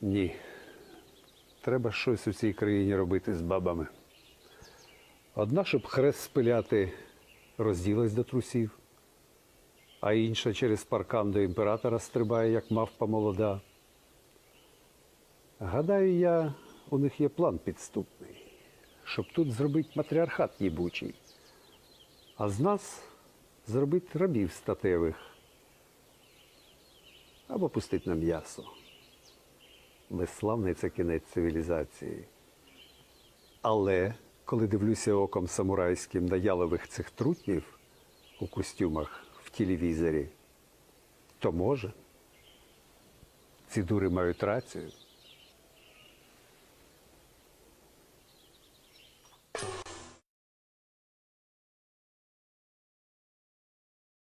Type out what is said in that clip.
Ні. Треба щось у цій країні робити з бабами. Одна, щоб хрест спиляти, розділась до трусів, а інша через паркан до імператора стрибає, як мавпа молода. Гадаю, я, у них є план підступний, щоб тут зробити матріархат їбучий, а з нас зробити рабів статевих або пустить на м'ясо. Безславний це кінець цивілізації. Але коли дивлюся оком самурайським на ялових цих трутнів у костюмах в телевізорі, то може. Ці дури мають рацію.